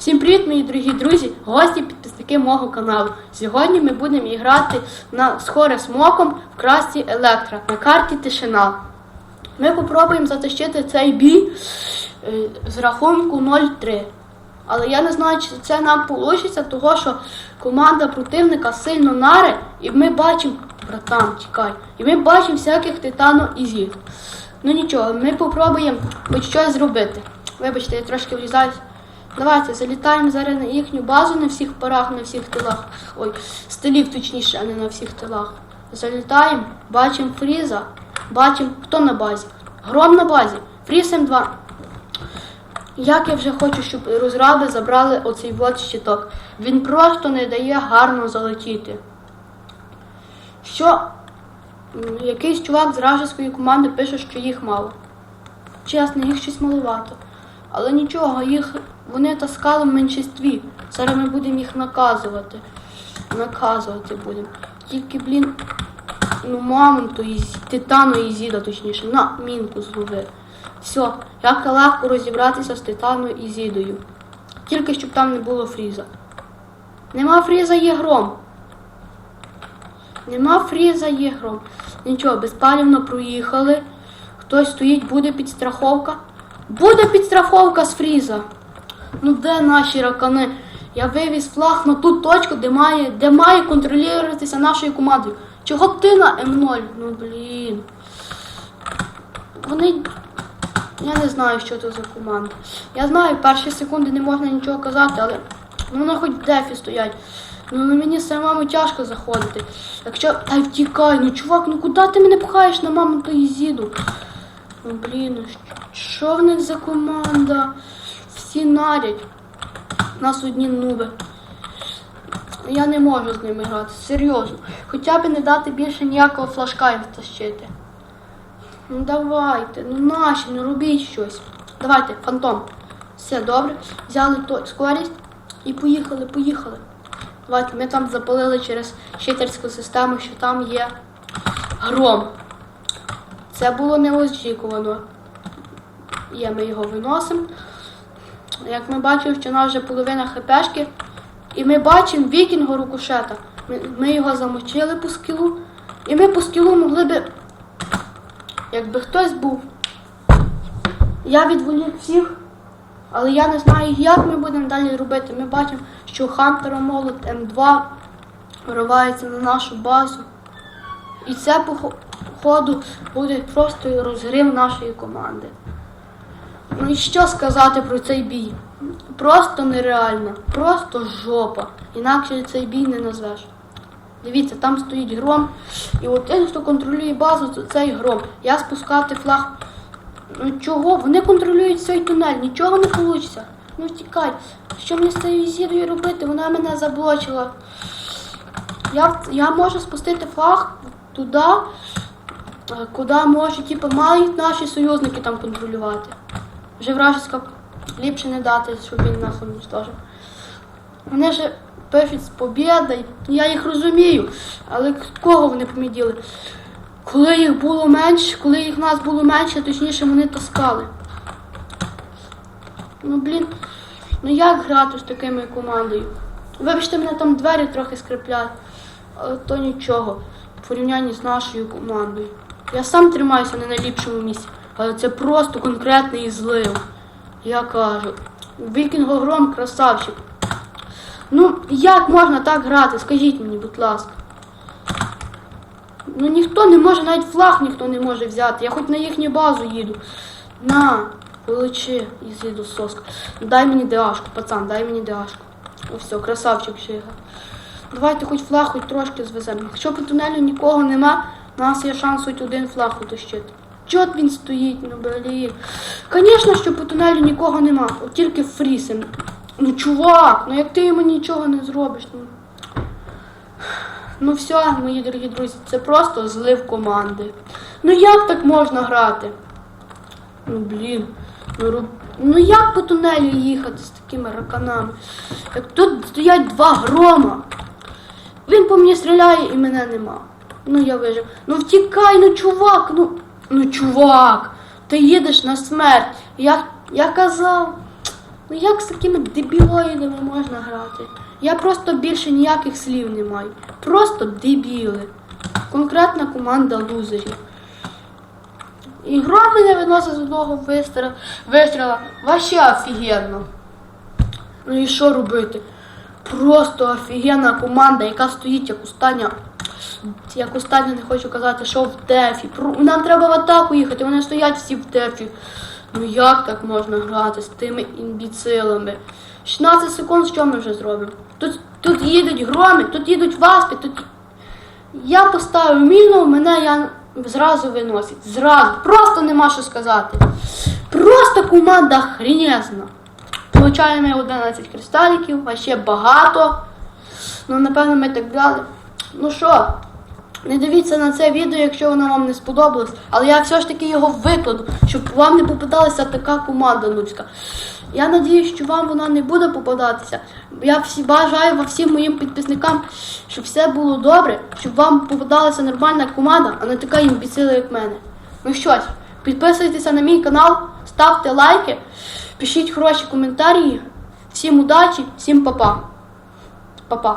Всім привіт, мої дорогі друзі, гості, підписники мого каналу. Сьогодні ми будемо грати на схоре смоком в красті Електра на карті Тишина. Ми попробуємо затащити цей бій е, з рахунку 0-3. Але я не знаю, чи це нам вийде, того що команда противника сильно наре, і ми бачимо, братан, чекай, і ми бачимо всяких титану і зір. Ну нічого, ми попробуємо хоч щось зробити. Вибачте, я трошки влізаюсь. Давайте залітаємо зараз на їхню базу на всіх парах, на всіх тилах. Ой, стилів точніше, а не на всіх тилах. Залітаємо, бачимо фріза, бачимо, хто на базі. Гром на базі. Фріз М2. Як я вже хочу, щоб розраби забрали оцей вот щиток. Він просто не дає гарно залетіти. Що якийсь чувак з вражеської команди пише, що їх мало. Чесно, їх щось маловато. Але нічого, їх вони таскали в меншинстві. Зараз ми будемо їх наказувати. Наказувати будемо. Тільки, блін, ну мамонту і титану і зіда, точніше, на мінку зловив. Все, як легко розібратися з титаною і зідою. Тільки щоб там не було фріза. Нема фріза, є гром. Нема фріза, є гром. Нічого, безпалівно проїхали. Хтось стоїть, буде підстраховка. Буде підстраховка з фріза. Ну де наші ракани? Я вивіз флаг на ту точку, де має, де має контролюватися нашою командою. Чого ти на М0? Ну блін. Вони. Я не знаю, що це за команда. Я знаю, перші секунди не можна нічого казати, але ну вони хоч в дефі стоять. Ну на мені самому тяжко заходити. Якщо. Та й втікай, ну чувак, ну куди ти мене пхаєш на маму то і зіду? Ну блін, ну що в них за команда? Нарять. Нас одні нуби. Я не можу з ними грати, серйозно. Хоча б не дати більше ніякого флажка їм втащити. Ну давайте, ну наші, ну робіть щось. Давайте, фантом. Все добре. Взяли то скорість і поїхали, поїхали. Давайте, ми там запалили через щитерську систему, що там є гром. Це було неочікувано. Є, ми його виносимо. Як ми бачимо, що нас вже половина хпшки. І ми бачимо вікінгу рукошета. Ми, ми його замочили по скілу. І ми по скілу могли би. Якби хтось був. Я відволік всіх, але я не знаю, як ми будемо далі робити. Ми бачимо, що Хантера Молот М2 виривається на нашу базу. І це по хо- ходу буде просто розгрім нашої команди. І що сказати про цей бій? Просто нереально, просто жопа. Інакше цей бій не назвеш. Дивіться, там стоїть гром, і от той, хто контролює базу, це цей гром. Я спускати флаг. Ну чого? Вони контролюють цей тунель, нічого не вийде. Ну тікай. Що мені з цією зірою робити? Вона мене заблочила. Я, я можу спустити флаг туди, е, куди можуть, типу, мають наші союзники там контролювати. Вже вражеська ліпше не дати, щоб він нас уничтожив. Вони ж пишуть з побєдою, я їх розумію, але кого вони поміділи? Коли їх було менше, коли їх нас було менше, точніше вони таскали. Ну блін, ну як грати з такими командою? Вибачте, мене там двері трохи скрипляють, але то нічого в порівнянні з нашою командою. Я сам тримаюся не на ліпшому місці, але це просто конкретний злив. Я кажу. Вікінго гром красавчик. Ну, як можна так грати? Скажіть мені, будь ласка. Ну ніхто не може, навіть флаг ніхто не може взяти. Я хоч на їхню базу їду. На, величи і з'їду соска. Дай мені ДАшку, пацан, дай мені ДАшку. Ну все, красавчик Шига. Давайте хоч флаг хоч трошки звеземо. Якщо по тунелю нікого нема, у нас є шанс хоч один флаг утащити. Чого він стоїть, ну блін. Звісно, що по тунелю нікого нема, от тільки фрісим. Ну чувак, ну як ти йому нічого не зробиш, ну. Ну все, мої дорогі друзі, це просто злив команди. Ну як так можна грати? Ну блін. Ну, роб- ну як по тунелю їхати з такими раканами? Як тут стоять два грома. Він по мені стріляє і мене нема. Ну я вижив. Ну втікай, ну чувак, ну. Ну чувак, ти їдеш на смерть. Я, я казав. Ну як з такими дебілоїдами можна грати? Я просто більше ніяких слів не маю. Просто дебіли. Конкретна команда лузерів. І гра мене виносить з одного вистріла. вистріла. Вообще офігенно. Ну і що робити? Просто офігенна команда, яка стоїть як остання. Як остання не хочу казати, що в дефі. Нам треба в атаку їхати, вони стоять всі в дефі. Ну як так можна грати з тими імбіцилами? 16 секунд, що ми вже зробимо? Тут, тут їдуть громи, тут їдуть васпи, тут. Я поставив міну, мене я зразу виносить. Зразу. Просто нема що сказати. Просто команда хрінезна. Получаємо 11 кристаліків, а ще багато. Ну, напевно, ми так далі. Ну що, не дивіться на це відео, якщо воно вам не сподобалось, але я все ж таки його викладу, щоб вам не попадалася така команда нудська. Я надіюсь, що вам вона не буде попадатися. Я всі бажаю вам всім моїм підписникам, щоб все було добре, щоб вам попадалася нормальна команда, а не така імбіцила, як мене. Ну що ж, підписуйтеся на мій канал, ставте лайки, пишіть хороші коментарі. Всім удачі, всім па-па. Па-па.